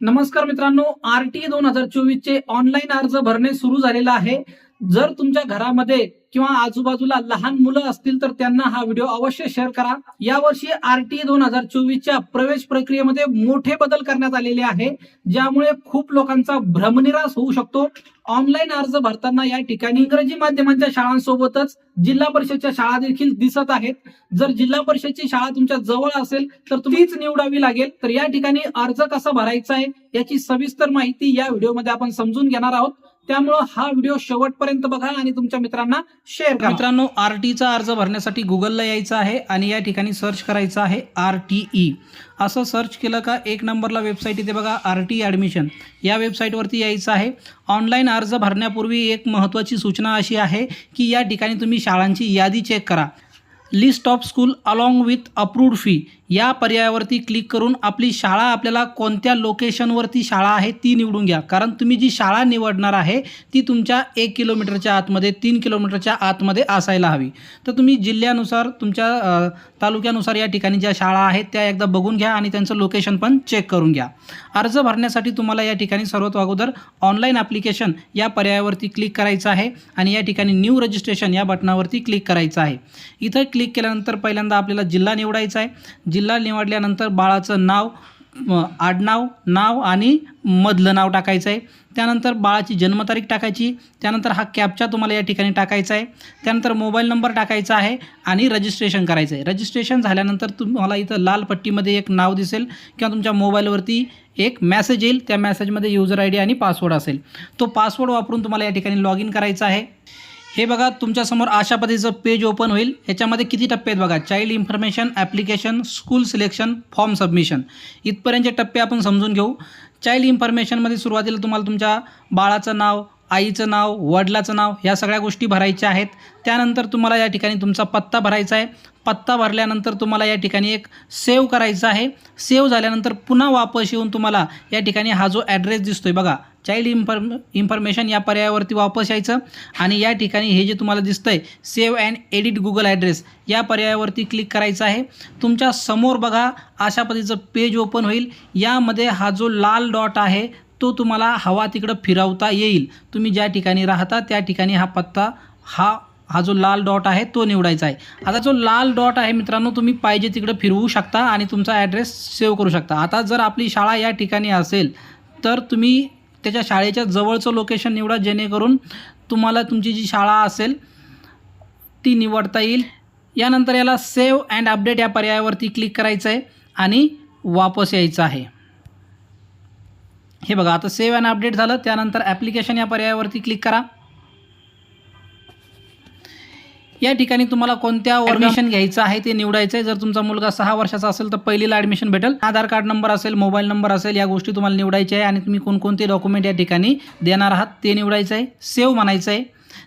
नमस्कार मित्रांनो R T दोन हजार चोवीस चे ऑनलाईन अर्ज भरणे सुरू झालेला आहे. जर तुमच्या घरामध्ये किंवा आजूबाजूला लहान मुलं असतील तर त्यांना हा व्हिडिओ अवश्य शेअर करा. यावर्षी आर दोन हजार चोवीसच्या प्रवेश प्रक्रियेमध्ये मोठे बदल करण्यात आलेले आहे ज्यामुळे खूप लोकांचा भ्रमनिराश होऊ शकतो. ऑनलाईन अर्ज भरताना या ठिकाणी इंग्रजी माध्यमांच्या शाळांसोबतच जिल्हा परिषदच्या शाळा देखील दिसत आहेत. जर जिल्हा परिषदची शाळा तुमच्या जवळ असेल तर तुम्हीच निवडावी लागेल. तर या ठिकाणी अर्ज कसा भरायचा आहे याची सविस्तर माहिती या व्हिडिओमध्ये आपण समजून घेणार आहोत. त्यामुळं हा व्हिडिओ शेवटपर्यंत बघा आणि तुमच्या मित्रांना शेअर मित्रांनो आर टीचा अर्ज भरण्यासाठी गुगलला यायचं आहे आणि या ठिकाणी सर्च करायचं आहे आर टी ई असं सर्च केलं का एक नंबरला वेबसाईट इथे बघा आर टी ॲडमिशन या वेबसाईटवरती यायचं आहे. ऑनलाईन अर्ज भरण्यापूर्वी एक महत्त्वाची सूचना अशी आहे की या ठिकाणी तुम्ही शाळांची यादी चेक करा. List of school along with approved fee या पर्यायावरती क्लिक करून आपली शाळा आपल्याला कोणत्या लोकेशनवरती शाळा आहे ती निवडून घ्या. कारण तुम्ही जी शाळा निवडणार आहे ती तुमच्या एक किलोमीटरच्या आतमध्ये तीन किलोमीटरच्या आतमध्ये असायला हवी. तर तुम्ही जिल्ह्यानुसार तुमच्या तालुक्यानुसार या ठिकाणी ज्या शाळा आहेत त्या एकदा बघून घ्या आणि त्यांचं लोकेशन पण चेक करून घ्या. अर्ज भरण्यासाठी तुम्हाला या ठिकाणी सर्वात अगोदर ऑनलाईन ॲप्लिकेशन या पर्यायावरती क्लिक करायचं आहे आणि या ठिकाणी न्यू रजिस्ट्रेशन या बटनावरती क्लिक करायचं आहे. इथं क्लिक केल्यानंतर पहिल्यांदा आपल्याला जिल्हा निवडायचा आहे. जिल्हा निवडल्यानंतर बाळाचं नाव आडनाव नाव आणि मधलं नाव टाकायचं आहे. त्यानंतर बाळाची जन्मतारीख टाकायची. त्यानंतर हा कॅपचा तुम्हाला या ठिकाणी टाकायचा आहे. त्यानंतर मोबाईल नंबर टाकायचा आहे आणि रजिस्ट्रेशन करायचं आहे. रजिस्ट्रेशन झाल्यानंतर तुम्हाला इथं लाल पट्टीमध्ये एक नाव दिसेल किंवा तुमच्या मोबाईलवरती एक मॅसेज येईल. त्या मॅसेजमध्ये युजर आय डी आणि पासवर्ड असेल. तो पासवर्ड वापरून तुम्हाला या ठिकाणी लॉग इन करायचं आहे. हे बघा तुमच्यासमोर अशा पद्धतीचं पेज ओपन होईल. याच्यामध्ये किती टप्पे आहेत बघा? Child information application school selection form submission इथपर्यंतचे टप्पे आपण समजून घेऊ. चाइल्ड इन्फॉर्मेशनमध्ये सुरुवातीला तुम्हाला तुमच्या बाळाचं नाव आईचं नाव वडिलाचं नाव ह्या सगळ्या गोष्टी भरायच्या आहेत. त्यानंतर तुम्हाला या ठिकाणी तुमचा पत्ता भरायचा आहे. पत्ता भरल्यानंतर तुम्हाला या ठिकाणी एक सेव्ह करायचा आहे. सेव्ह झाल्यानंतर पुन्हा वापस येऊन तुम्हाला या ठिकाणी हा जो ॲड्रेस दिसतोय बघा चाइल्ड इन्फॉर्म इन्फॉर्मेशन या पर्यायावरती वापस यायचं. आणि या ठिकाणी हे जे तुम्हाला दिसतं आहे save and edit Google address या पर्यायावरती क्लिक करायचं आहे. तुमच्यासमोर बघा अशा पद्धतीचं पेज ओपन होईल. यामध्ये हा जो लाल डॉट आहे तो तुम्हाला हवा तिकडं फिरवता येईल. तुम्ही ज्या ठिकाणी राहता त्या ठिकाणी हा पत्ता हा हा जो लाल डॉट आहे तो निवडायचा आहे. आता जो लाल डॉट आहे मित्रांनो तुम्ही पाहिजे तिकडं फिरवू शकता आणि तुमचा ॲड्रेस सेव्ह करू शकता. आता जर आपली शाळा या ठिकाणी असेल तर तुम्ही त्याच्या शाळेच्या जवळचं लोकेशन निवडा जेणेकरून तुम्हाला तुमची जी शाळा असेल ती निवडता येईल. यानंतर याला सेव्ह अँड अपडेट या पर्यायावरती क्लिक करायचं आहे आणि वापस यायचं आहे. हे बघा आता सेव्ह अँड अपडेट झालं. त्यानंतर ॲप्लिकेशन या पर्यायावरती क्लिक करा. या ठिकाणी तुम्हाला कोणत्या ॲडमिशन घ्यायचं आहे ते निवडायचं आहे जर तुमचा मुलगा सहा वर्षाचा असेल तर पहिलीला ॲडमिशन भेटेल. आधार कार्ड नंबर असेल मोबाईल नंबर असेल या गोष्टी तुम्हाला निवडायच्या आहे आणि तुम्ही कोणकोणते डॉक्युमेंट या ठिकाणी देणार आहात ते निवडायचं आहे सेव्ह म्हणायचं आहे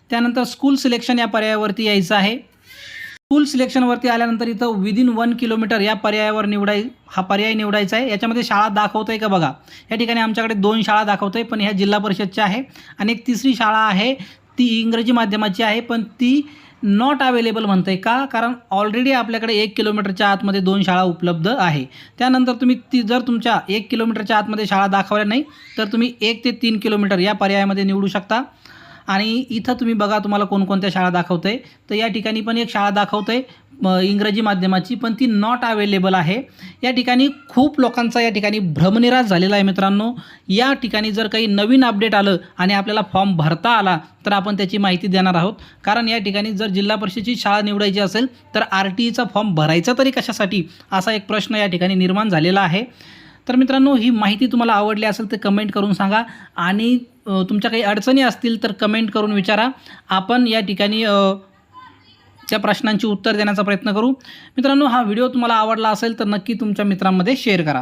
त्यानंतर स्कूल सिलेक्शन या पर्यायावरती यायचं आहे. स्कूल सिलेक्शनवरती आल्यानंतर इथं विदिन वन किलोमीटर या पर्यायावर निवडाय हा पर्याय निवडायचा आहे. याच्यामध्ये शाळा दाखवतोय का बघा? या ठिकाणी आमच्याकडे दोन शाळा दाखवतोय पण ह्या जिल्हा परिषदच्या आहे. आणि एक तिसरी शाळा आहे ती इंग्रजी माध्यमाची आहे पण ती नॉट अवेलेबल म्हणते का? कारण ऑलरेडी आपल्याकडे एक किलोमीटरच्या आतमध्ये दोन शाळा उपलब्ध आहे. त्यानंतर तुम्ही ती जर तुमच्या एक किलोमीटरच्या आतमध्ये शाळा दाखवल्या नाही तर तुम्ही एक ते तीन किलोमीटर या पर्यायामध्ये निवडू शकता. आणि इथं तुम्ही बघा तुम्हाला कोणकोणत्या शाळा दाखवतंय. तर या ठिकाणी पण एक शाळा दाखवतं आहे इंग्रजी माध्यमाची पण ती नॉट अवेलेबल आहे. या ठिकाणी खूप लोकांचा या ठिकाणी भ्रमनिराश झालेला आहे मित्रांनो. या ठिकाणी जर काही नवीन अपडेट आलं आणि आपल्याला फॉर्म भरता आला तर आपण त्याची माहिती देणार आहोत. कारण या ठिकाणी जर जिल्हा परिषदेची शाळा निवडायची असेल तर आर टी ईचा फॉर्म भरायचा तरी कशासाठी? असा एक प्रश्न या ठिकाणी निर्माण झालेला आहे. तर मित्रांनो ही माहिती तुम्हाला आवडली असेल तर कमेंट करून सांगा. आणि तुमच्या काही अडचणी असतील तर कमेंट करून विचारा. आपण या ठिकाणी त्या प्रश्नांची उत्तर देण्याचा प्रयत्न करू. मित्रांनो हा व्हिडिओ तुम्हाला आवडला असेल तर नक्की तुमच्या मित्रांमध्ये शेअर करा.